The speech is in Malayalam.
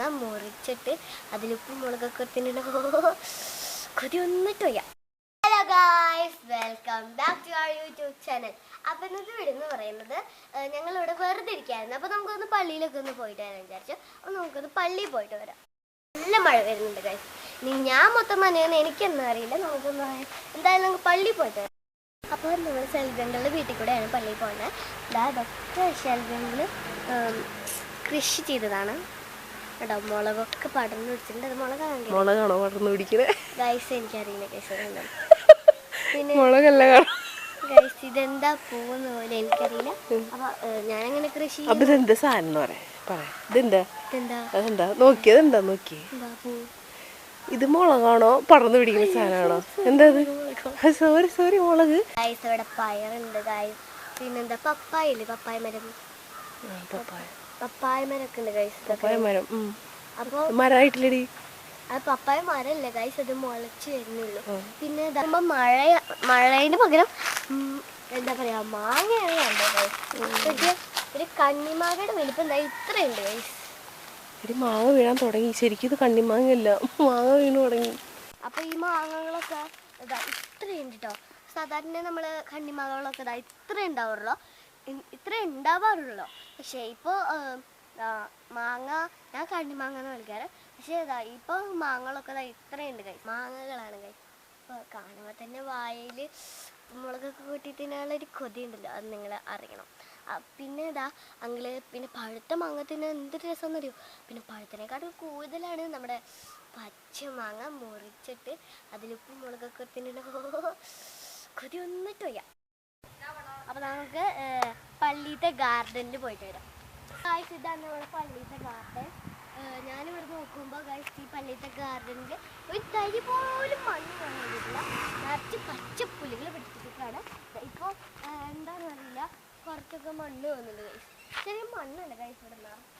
മുറിച്ചിട്ട് അതിലുപ്പും മുളകൊക്കെ തിന്നണോ കൊതി ഒന്നിട്ട് വയ്യ. Hello guys welcome back to our YouTube channel അപ്പം ഇന്നത്തെ വീടെന്ന് പറയുന്നത് ഞങ്ങൾ ഇവിടെ വെറുതെ ഇരിക്കായിരുന്നു അപ്പോൾ നമുക്കൊന്ന് പള്ളിയിലൊക്കെ ഒന്ന് പോയിട്ട് വരാൻ വിചാരിച്ചു. അപ്പോൾ നമുക്കൊന്ന് പള്ളിയിൽ പോയിട്ട് വരാം. നല്ല മഴ വരുന്നുണ്ട് ഗൈസ് ഇനി ഞാൻ മൊത്തം മനയാണ് എനിക്കൊന്നും അറിയില്ല. നമുക്കൊന്ന് എന്തായാലും നമുക്ക് പള്ളി പോയിട്ട് വരാം. അപ്പോൾ നമ്മൾ സെൽവങ്ങളുടെ വീട്ടിൽ കൂടെയാണ് പള്ളിയിൽ പോകുന്നത് ഇതാ ഇതൊക്കെ സെൽവങ്ങൾ കൃഷി ചെയ്തതാണ്. കേട്ടോ മുളകൊക്കെ പടർന്നു പിടിച്ചിട്ടുണ്ട്. അത് മുളകാണെങ്കിൽ മുളകാണോ പടർന്നു പിടിക്കുന്നത് ഗൈസ് എനിക്കറിയില്ല ഗൈസ് പിന്നെ മുളകല്ല ഗൈസ് ഇതെന്താ പൂവെന്ന് പോലെ എനിക്കറിയില്ല. അപ്പൊ ഏഹ്, ഞാനങ്ങനെ കൃഷി അപ്പൊ ഇതെന്താ സാധനം എന്ന് പറയാ. പറയാ. ഇതെന്താ? അതെന്താ? നോക്കി അതെന്താ ഇത് മുളകാണോ പടർന്നു പിടിക്കുന്ന സാധനമാണോ? എന്താ സോറി സോറി മുളക്. ഗൈസ് ഇവിടെ പയറുണ്ട് ഗൈസ് പിന്നെന്താ? പപ്പായ ഇല്ലേ പപ്പായ മരം. പപ്പായ. പപ്പായ മരമൊക്കെ ഉണ്ട് ഗൈസ് പപ്പായ മരം അപ്പോൾ മരമായിട്ടില്ലടി. അത് പപ്പായ മരമല്ല ഗൈസ് അത് മുളച്ച് വരുന്നുള്ളൂ. പിന്നെ ഇതാകുമ്പോൾ മഴ മഴേന് പകരം എന്താ പറയാ മാങ്ങയാണ് കണ്ടത് ഗൈസ് ഒരു കണ്ണിമാങ്ങയുടെ വലിപ്പം എന്താ ഇത്രയുണ്ട് ഗൈസ് ഒരു മാങ്ങ വീഴാൻ തുടങ്ങി. ശരിക്കും ഇത് കണ്ണിമാങ്ങല്ല മാങ്ങ വീണു തുടങ്ങി. അപ്പൊ ഈ മാങ്ങകളൊക്കെ ഇതാ ഇത്രയുണ്ട് കേട്ടോ സാധാരണ നമ്മൾ കണ്ണിമാങ്ങകളൊക്കെ ഇതാ ഇത്ര ഉണ്ടാവാറുള്ളൂ ഇ- ഇത്ര ഉണ്ടാവാറുള്ളൂ പക്ഷേ ഇപ്പോൾ മാങ്ങ ഞാൻ കണ്ണിമാങ്ങ എന്ന് വിളിക്കാറ് പക്ഷേ ഇതാ ഇപ്പോൾ മാങ്ങകളൊക്കെ ഇതാ ഇത്രയുണ്ട് കൈ മാങ്ങകളാണ് കൈ ഇപ്പോൾ കാണുമ്പോൾ തന്നെ വായയിൽ മുളകൊക്കെ കൂട്ടിയിട്ടുള്ളൊരു തിന്നാനുള്ള ഒരു കൊതി ഉണ്ടല്ലോ അത് നിങ്ങൾ അറിയണം. പിന്നെ ഇതാ അങ്കിൾ പിന്നെ പഴുത്ത മാങ്ങ തിന്നാൻ എന്ത് രസം അറിയോ പിന്നെ പഴുത്തതിനെക്കാട്ടും കൂടുതലാണ് നമ്മുടെ പച്ച മാങ്ങ മുറിച്ചിട്ട് അതിലുപ്പും മുളകൊക്കെ തിന്നണോ കൊതി ഒന്നിട്ട് വയ്യ അപ്പൊ നമുക്ക് പള്ളിയിലത്തെ ഗാർഡനിൽ പോയിട്ട് വരാം. ഗായ്സ് ഇതാണ് നമ്മുടെ പള്ളിയിലത്തെ ഗാർഡൻ. ഞാനിവിടെ നോക്കുമ്പോൾ ഗായ്സ് ഈ പള്ളിയിലത്തെ ഗാർഡനിൽ ഒരു തരി പോലും മണ്ണ് കാണുന്നില്ല. നിറച്ച് പച്ചപ്പുല്ലുകൾ പിടിച്ചിട്ടാണ് ഇപ്പോൾ എന്താണെന്ന് അറിയില്ല കുറച്ചൊക്കെ മണ്ണ് വന്നിട്ടുണ്ട് ഗൈസ് ചെറിയ മണ്ണല്ല ഗൈസ് ഇവിടെ നിറച്ച്